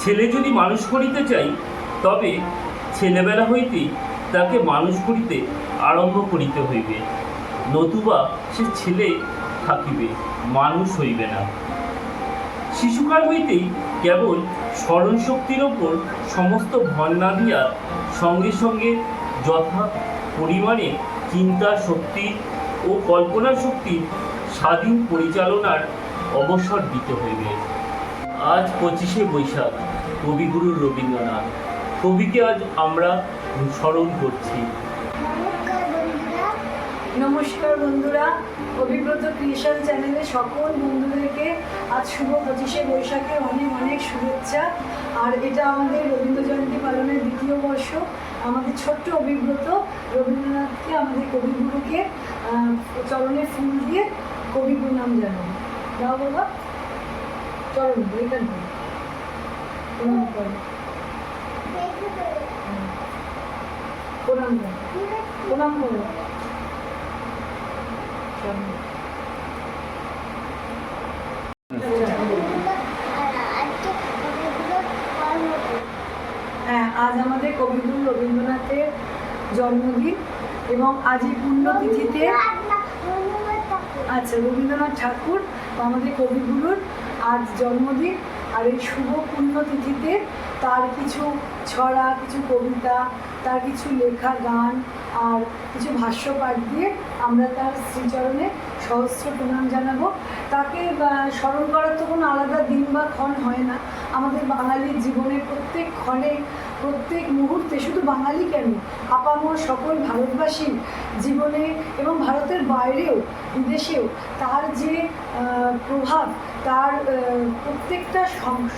ছেলে যদি মানুষ করিতে চাই, তবে ছেলেবেলা হইতেই তাকে মানুষ করিতে আরম্ভ করিতে হইবে। নতুবা সে ছেলে থাকিবে, মানুষ হইবে না। শিশুকাল হইতেই কেবল স্মরণ শক্তির ওপর সমস্ত ভর না দিয়া সঙ্গে সঙ্গে যথা পরিমাণে চিন্তা শক্তি ও কল্পনা শক্তির স্বাধীন পরিচালনার অবসর দিতে হইবে। আজ পঁচিশে বৈশাখ। কবিগুরু রবীন্দ্রনাথ। কবিকে আজ আমরা স্মরণ করছি। নমস্কার বন্ধুরা। অভিব্রত ক্রিয়েশন চ্যানেলে সকল বন্ধুদেরকে আজ শুভ পঁচিশে বৈশাখে অনেক অনেক শুভেচ্ছা। আর এটা আমাদের রবীন্দ্র জয়ন্তী পালনের দ্বিতীয় বর্ষ। আমাদের ছোট্ট অভিব্রত রবীন্দ্রনাথকে, আমাদের কবিগুরুকে চরণে ফুল দিয়ে কবি প্রণাম জানাব। দাও বাবা, চরণ এখান হ্যাঁ আজ আমাদের কবিগুরু রবীন্দ্রনাথের জন্মদিন এবং আজ এই পুণ্যতিথিতে আচ্ছা রবীন্দ্রনাথ ঠাকুর আমাদের কবিগুরুর আজ জন্মদিন। আর এই শুভ পুণ্যতিথিতে তার কিছু ছড়া, কিছু কবিতা, তার কিছু লেখা গান আর কিছু ভাষ্য পাঠ দিয়ে আমরা তার শ্রীচরণে সহস্র প্রণাম জানাব। তাকে স্মরণ করার তো কোনো আলাদা দিন বা ক্ষণ হয় না। আমাদের বাঙালির জীবনের প্রত্যেক ক্ষণে প্রত্যেক মুহূর্তে শুধু বাঙালি কেন? আপামর সকল ভারতবাসীর জীবনে এবং ভারতের বাইরেও, বিদেশেও তার যে প্রভাব, তার প্রত্যেকটা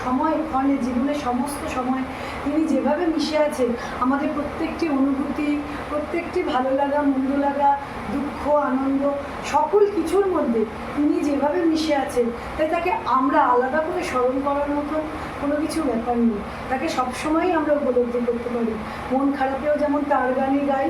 সময় ক্ষণে জীবনের সমস্ত সময় তিনি যেভাবে মিশে আছেন, আমাদের প্রত্যেকটি অনুভূতি, প্রত্যেকটি ভালো লাগা, মন্দ লাগা, দুঃখ, আনন্দ, সকল কিছুর মধ্যে তিনি যেভাবে মিশে আছেন, তাই তাকে আমরা আলাদা করে স্মরণ করার মতো কোনো কিছু ব্যাপার নেই। তাকে সবসময়ই আমরা উপলব্ধি করতে পারি। মন খারাপেও যেমন তার গানই গাই,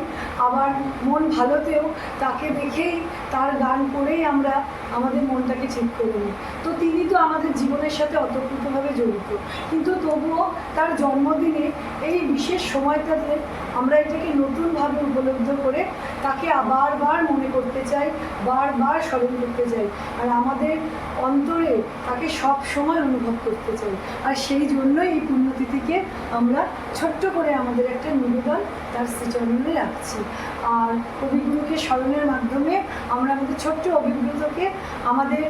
আবার মন ভালোতেও তাকে দেখেই তার গান করেই আমরা আমাদের মনটাকে ঠিক করে নিই। তো তিনি তো আমাদের জীবনের সাথে অতপ্রতভাবে জড়িত। কিন্তু তবুও তার জন্মদিনে এই বিশেষ সময়টাতে আমরা এটাকে নতুনভাবে উপলব্ধ করে তাকে আবার বার মনে করতে চাই, বারবার স্মরণ করতে চাই। আর আমাদের অন্তরে তাকে সব সময় অনুভব করতে চাই। আর সেই জন্যই এই পুণ্যতিথিকে আমরা ছোট্ট করে আমাদের একটা নিবেদন তার শ্রীচরণে রাখছি। আর কবিগুরুকে স্মরণের মাধ্যমে আমরা আমাদের ছোট্ট অভিজ্ঞতাকে আমাদের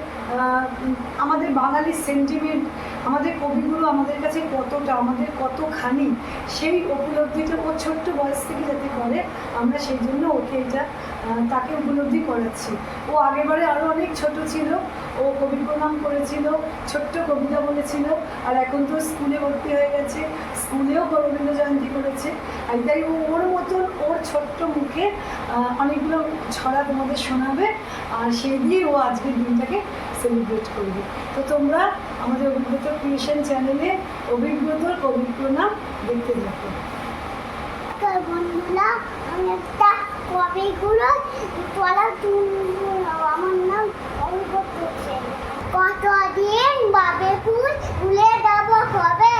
আমাদের বাঙালির সেন্টিমেন্ট আমাদের কবিগুরু আমাদের কাছে কতটা, আমাদের কতখানি সেই উপলব্ধিটা ও ছোট্ট বয়স থেকে যাতে করে, আমরা সেই জন্য ওকে এটা তাকে উপলব্ধি করাচ্ছি। ও আগেবারে আরও অনেক ছোট ছিল, ও কবি প্রণাম করেছিল, ছোট্ট কবিতা বলেছিল, আর এখন তো স্কুলে ভর্তি হয়ে গেছে। স্কুলেও রবীন্দ্র জয়ন্তী করেছে। আর তাই ওর মতন ওর ছোট্ট মুখে অনেকগুলো ছড়া তোমাদের শোনাবে, আর সেই দিয়ে ও আজকের দিনটাকে সেলিব্রেট করবে। তো তোমরা আমাদের অভিজ্ঞতা ক্রিয়েশন চ্যানেলে অভিজ্ঞতার প্রণাম দেখতে থাকো। বন্ধুরা, আমি একটা কবিগুলো পড়া আমার নাম অভিজ্ঞত সেন কতদিন বাবে ফুল ফুলে দেব কবে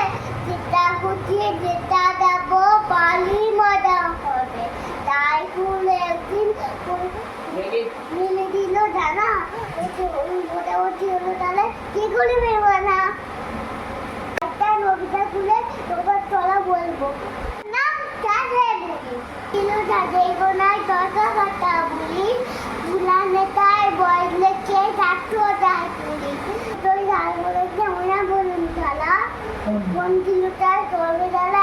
গুছিয়ে যেটা দেব বালি মজা হবে। তাই ফুল একদিন মিলে। দিল জানা মোটামুটি হলো তাহলে কি করে বেরোবে না? একটা নবিতা খুলে তোমার চলা বলব। নাম বলি। কিলো চাঁদে গোনায় দশ কথা বলি। তুলা নেতায় বয়লে কে ডাক্তার তুলি তুই বলুন চালা কোন কিলোটায় করবে চালা